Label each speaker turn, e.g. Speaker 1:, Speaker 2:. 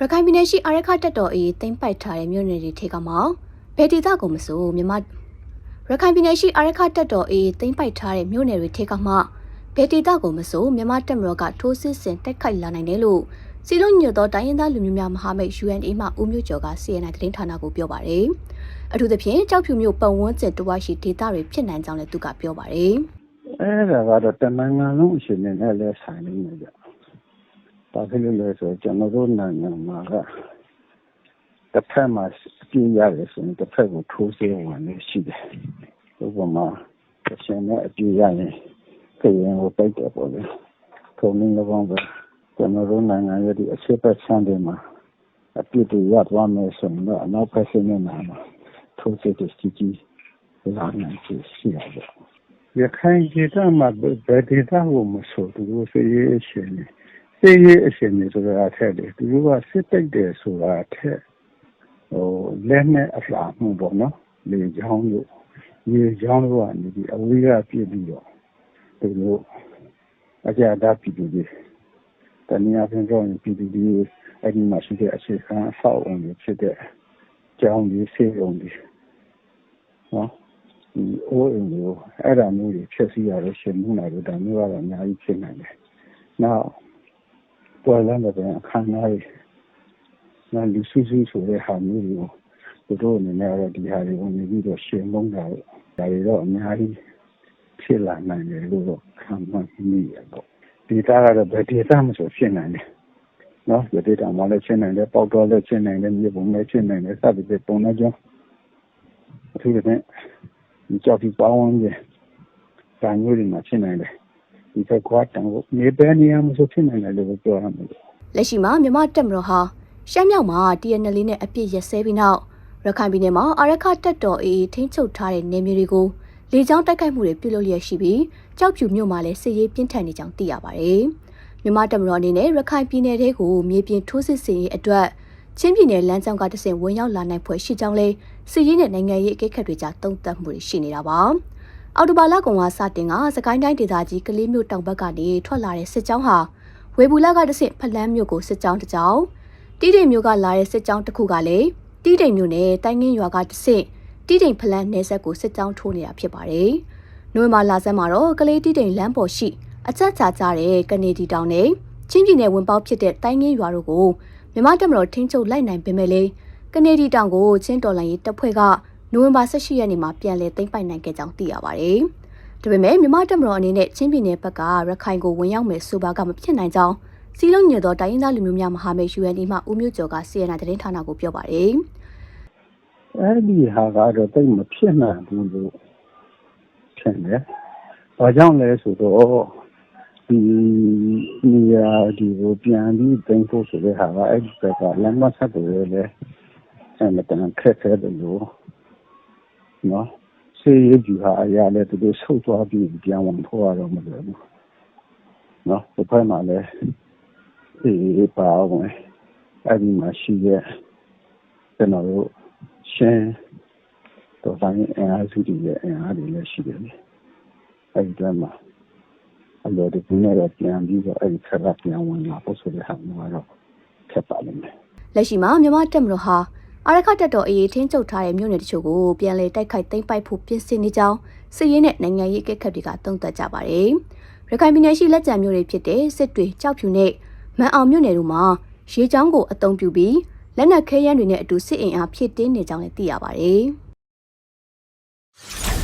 Speaker 1: ရခိုင်ပြည်နယ်ရှိအာရခတက်တော်အေးသိမ်းပိုက်ထားတဲ့မြို့နယ်တွေထဲကမှဘယ်ဒေသကိုမဆိုမြန်မာရခိုင်ပြည်နယ်ရှိအာရခတက်တော်အေးသိမ်းပိုက်ထားတဲ့မြို့နယ်တွေထဲကမှဘယ်ဒေသကိုမဆိုမြန်မာတက်မတော်ကထိုးစစ်ဆင်တိုက်ခိုက်လာနိုင်တယ်လို့စီလုံးညွတ်သောတိုင်းရင်းသားလူမျိုးများမဟာမိတ် UNA မှဦးမျိုးကျော်က CNN သတင်းဌာနကိုပြောပါတယ်။အထူးသဖြင့်ကြောက်ဖြူမြို့ပတ်ဝန်းကျင်တဝိုက်ရှိဒေသတွေဖြစ်နိုင်ကြောင်းလည်းသူကပြောပါတယ်။
Speaker 2: အဲ့ဒါကတော့တနိုင်ငံလုံးအရှင်နဲ့လည်းဆိုင်နေမှာကြ။ ဒါဖြစ်လို့လဲဆိုကျွန်တော်တို့နိုင်ငံမှာကတစ်ဖက်မှာပြင်းရတယ်ဆိုရင်တစ်ဖက်ကိုထိုးဆေးဝင်နေရှိတယ်။ဥပမာအရှင်နဲ့အပြည့်ရရင်ခရင်ကိုတိုက်တယ်ပေါ့လေ။ထုံနေ၎င်းပဲကျွန်တော်တို့နိုင်ငံရဲ့ဒီအချက်ပတ်ချမ်းတွေမှာအပြည့်တွေရသွားမယ်ဆိုရင်တော့အနောက်ဖက်ဆင်းနေတာမှာထိုးဆေးတွေစီကြီးလာနိုင်ချေရှိရပါရခိုင်ဒေသမှာဗယ်ဒေသကိုမဆိုသူတို့စေရေးအရှင်နေ စေရေးအရှင်နေဆိုတာထက်တယ်သူတို့ကစစ်တိုက်တယ်ဆိုတာထက်ဟိုလက်နဲ့အလှမှုပေါ့နော်လေချောင်းတို့ရေချောင်းတို့ကနေဒီအဝေးကပြည့်ပြီးတော့သူတို့အကြအတားပြည်သူတွေတနည်းအားဖြင့်ပြောရင်ပြည်သူတွေအဲ့ဒီမှာရှိတဲ့အခြေခံအဆောက်အအုံတွေဖြစ်တဲ့ကျောင်းတွေဆေးရုံတွေနော်ဒီအိုးအိမ်တွေကိုအဲ့ဒါမျိုးတွေဖြစ်စီရလို့ရှင်မှုနိုင်လို့ဒါမျိုးကတော့အများကြီးဖြစ်နိုင်တယ်။နောက် ပေါ်လာတဲ့အခမ်းအနားတွေနောက်လူစုစုဆိုတဲ့ဟာမျိုးတွေကိုသူတို့အနေနဲ့တော့ဒီဟာတွေကိုနေပြီးတော့ရှင်မုန်းတာဒါတွေတော့အများကြီးဖြစ်လာနိုင်တယ်လို့တော့ခံမှန်းမိရပေါ့။ဒီတာကတော့ဗေဒေတာမဆိုဖြစ်နိုင်တယ်။နော်ဗေဒေတာမှလည်းဖြစ်နိုင်တယ်ပေါက်တော့လည်းဖြစ်နိုင်တယ်မြေပုံလည်းဖြစ်နိုင်တယ်စသဖြင့်ပုံနဲ့ကြောင်းအထူးသဖြင့်ဒီကြောက်ပြီးပေါင်းဝင်တယ်။ဒါမျိုးတွေမှာဖြစ်နိုင်တယ်။ ဒီဘက်ကွာတန်ကိုနေပဲနေရမဆိုဖြစ်နိုင်တယ်လို့ပြောရမှာလို့
Speaker 1: လက်ရှိမှာမြန်မာတက်မတော်ဟာရှမ်းမြောက်မှာ TNL နဲ့အပြစ်ရက်စဲပြီးနောက်ရခိုင်ပြည်နယ်မှာအာရခတက်တော်အေးထိန်းချုပ်ထားတဲ့နေမျိုးတွေကိုလေကြောင်းတိုက်ခိုက်မှုတွေပြုလုပ်လျက်ရှိပြီးကြောက်ဖြူမြို့မှာလည်းစစ်ရေးပြင်းထန်နေကြောင်းသိရပါတယ်။မြန်မာတက်မတော်အနေနဲ့ရခိုင်ပြည်နယ်ထဲကိုမြေပြင်ထိုးစစ်ဆင်ရေးအတွက်ချင်းပြည်နယ်လမ်းကြောင်းကတဆင့်ဝင်ရောက်လာနိုင်ဖွယ်ရှိကြောင်းလဲစစ်ရေးနဲ့နိုင်ငံရေးအကိတ်ခတ်တွေကြားတုံ့တက်မှုတွေရှိနေတာပါ။ အော်တိုဘာလကောင်ကစတင်ကစကိုင်းတိုင်းဒေသကြီးကလေးမြို့တောင်ဘက်ကနေထွက်လာတဲ့စစ်ကြောင်းဟာဝေဘူးလာကတဆင့်ဖလန်းမြို့ကိုစစ်ကြောင်းတစ်ကြောင်းတီးတိမ်မြို့ကလာတဲ့စစ်ကြောင်းတစ်ခုကလည်းတီးတိမ်မြို့နယ်တိုင်းငင်းရွာကတဆင့်တီးတိမ်ဖလန်းနယ်ဆက်ကိုစစ်ကြောင်းထိုးနေတာဖြစ်ပါတယ်။နိုဝင်ဘာလဆန်းမှာတော့ကလေးတီးတိမ်လမ်းပေါ်ရှိအချက်ချာကြတဲ့ကနေဒီတောင်နဲ့ချင်းပြည်နယ်ဝင်ပေါက်ဖြစ်တဲ့တိုင်းငင်းရွာတို့ကိုမြမတက်မတော်ထင်းချုပ်လိုက်နိုင်ပေမဲ့လည်းကနေဒီတောင်ကိုချင်းတော်လိုင်းရေးတပ်ဖွဲ့က နိုဝင်ဘာ18ရက်နေ့မှာပြန်လည်သိမ်းပိုက်နိုင်ခဲ့ကြောင်းသိရပါတယ်။ဒါပေမဲ့မြမတက်မတော်အနေနဲ့ချင်းပြည်နယ်ဘက်ကရခိုင်ကိုဝင်ရောက်မယ်ဆိုပါကမဖြစ်နိုင်ကြောင်းစီလုံးညွတ်သောတိုင်းရင်းသားလူမျိုးများမဟာမိတ် UND မှဦးမျိုးကျော်က CNN သတင်းဌာနကိုပြောပါတယ်
Speaker 2: အဲ့ဒီဟာကတော့တိတ်မဖြစ်နိုင်ဘူးလို့ဖြစ်နေ။ဘာကြောင့်လဲဆိုတော့ဒီနေရာဒီကိုပြန်ပြီးတင်ဖို့ဆိုတဲ့ဟာကအဲ့ဒီကလမ်းမဆက်တယ်လေအဲ့မတန်ခက်ခဲတယ်လို့ နော်စေးရကြဟာအရာလဲသူတို့ဆုတ်သွားပြီးပြန်ဝင်ဖို့ရတော့မလွယ်ဘူးနော်ဒီဖက်မှာလဲဒီပါဝင်အဲ့ဒီမှာရှိရဲ့ကျွန်တော်တို့ရှင်းတော့တိုင်းအင်အားစုတွေရဲ့အင်အားတွေလည်းရှိတယ်လေအဲ့ဒီတည်းမှာအလိုတကူနဲ့တော့ပြန်ပြီးတော့အဲ့ဒီခက်ကပြန်ဝင်လာဖို့ဆိုတဲ့ဟာမျိုးကတော့ခက်ပါလိမ့်မယ်။
Speaker 1: လက်ရှိမှာမြန်မာတက်မတော်ဟာ အာရခတက်တော်အရေးထင်းကျုပ်ထားတဲ့မြို့နယ်တချို့ကိုပြန်လည်တိုက်ခိုက်သိမ်းပိုက်ဖို့ပြင်ဆင်နေကြောင်းစစ်ရေးနဲ့နိုင်ငံရေးအကဲခတ်တွေကသုံးသပ်ကြပါတယ်။ရခိုင်ပြည်နယ်ရှိလက်ကျန်မြို့တွေဖြစ်တဲ့စစ်တွေကြောက်ဖြူနဲ့မန်အောင်မြို့နယ်တို့မှာရေချောင်းကိုအုံပြုပြီးလက်နက်ခဲယမ်းတွေနဲ့အတူစစ်အင်အားဖြည့်တင်းနေကြောင်းလည်းသိရပါတယ်။